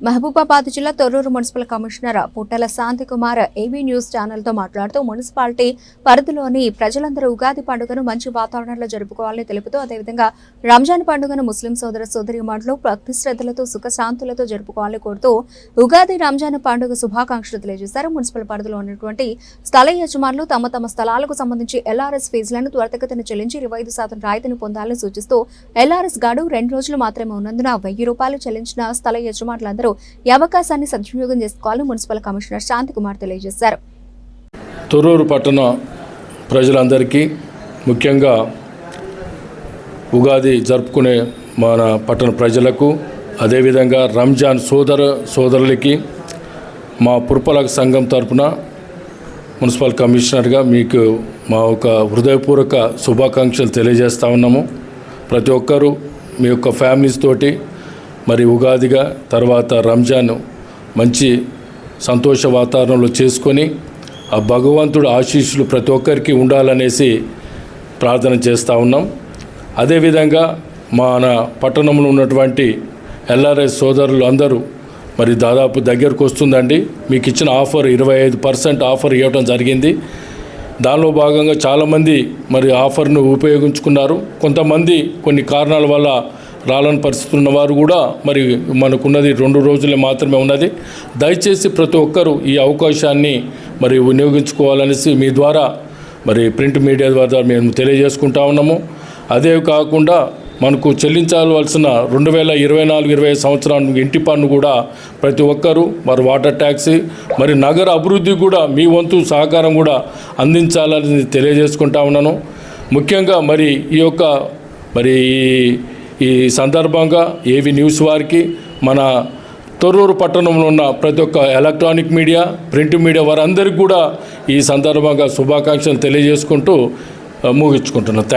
మహబూబాబాద్ జిల్లా Torrur municipal commissioner Puttala Shantikumar AB news ఛానల్తో మాట్లాడుతూ municipality పరిధిలోని ప్రజలందరూ ఉగాది పండుగను మంచి వాతావరణంలో జరుపుకోవాలని తెలుపుతూ అదేవిధంగా రంజాన్ పండుగను ముస్లిం సోదర సోదరిమణులు భక్తి శ్రద్ధలతో సుఖశాంతులతో జరుపుకోవాలని కోరుతూ ఉగాది రంజాన్ పండుగ శుభాకాంక్షలు తెలియజేశారు. మున్సిపల్ పరిధిలో ఉన్నటువంటి స్థల యజమానులు తమ తమ స్థలాలకు సంబంధించి ఎల్ఆర్ఎస్ ఫీజులను త్వరితగతిన చెల్లించి ఇరవై ఐదు శాతం రాయితీని పొందాలని సూచిస్తూ ఎల్ఆర్ఎస్ గడువు రెండు రోజులు మాత్రమే ఉన్నందున వెయ్యి రూపాయలు చెల్లించిన స్థల యజమానులందరూ ఈ అవకాశాన్ని సద్వినియోగం చేసుకోవాలని మున్సిపల్ కమిషనర్ శాంతికుమార్ తెలియజేశారు. తొర్రూరు పట్టణ ప్రజలందరికీ ముఖ్యంగా ఉగాది జరుపుకునే మన పట్టణ ప్రజలకు అదేవిధంగా రంజాన్ సోదర సోదరులకి మా పురపాలక సంఘం తరపున మున్సిపల్ కమిషనర్గా మీకు మా ఒక హృదయపూర్వక శుభాకాంక్షలు తెలియజేస్తా ఉన్నాము. ప్రతి ఒక్కరూ మీ యొక్క ఫ్యామిలీస్ తోటి మరి ఉగాదిగా తర్వాత రంజాన్ మంచి సంతోష వాతావరణంలో చేసుకొని ఆ భగవంతుడు ఆశీస్సులు ప్రతి ఒక్కరికి ఉండాలనేసి ప్రార్థన చేస్తూ ఉన్నాం. అదేవిధంగా మన పట్టణంలో ఉన్నటువంటి ఎల్ఆర్ఎస్ సోదరులు అందరూ మరి దాదాపు దగ్గరకు వస్తుందండి. మీకు ఇచ్చిన ఆఫర్ ఇరవై ఐదు పర్సెంట్ ఆఫర్ ఇవ్వడం జరిగింది. దానిలో భాగంగా చాలామంది మరి ఆఫర్ను ఉపయోగించుకున్నారు. కొంతమంది కొన్ని కారణాల వల్ల రాలని పరిస్థితి ఉన్నవారు కూడా మరి మనకున్నది రెండు రోజులే మాత్రమే ఉన్నది. దయచేసి ప్రతి ఒక్కరూ ఈ అవకాశాన్ని మరి వినియోగించుకోవాలనేసి మీ ద్వారా మరి ప్రింట్ మీడియా ద్వారా మేము తెలియజేసుకుంటా ఉన్నాము. అదే కాకుండా మనకు చెల్లించవలసిన రెండు వేల ఇరవై నాలుగు ఇరవై ఐదు సంవత్సరానికి ఇంటి పన్ను కూడా ప్రతి ఒక్కరూ మరి వాటర్ ట్యాక్సీ మరి నగర అభివృద్ధి కూడా మీ వంతు సహకారం కూడా అందించాలని తెలియజేసుకుంటా ఉన్నాను. ముఖ్యంగా మరి ఈ యొక్క మరి ఈ- సందర్భంగా ఏవి న్యూస్ వారికి మన తొర్రూరు పట్టణంలో ఉన్న ప్రతి ఒక్క ఎలక్ట్రానిక్ మీడియా ప్రింట్ మీడియా వారందరికీ కూడా ఈ సందర్భంగా శుభాకాంక్షలు తెలియజేసుకుంటూ ముగించుకుంటున్నాను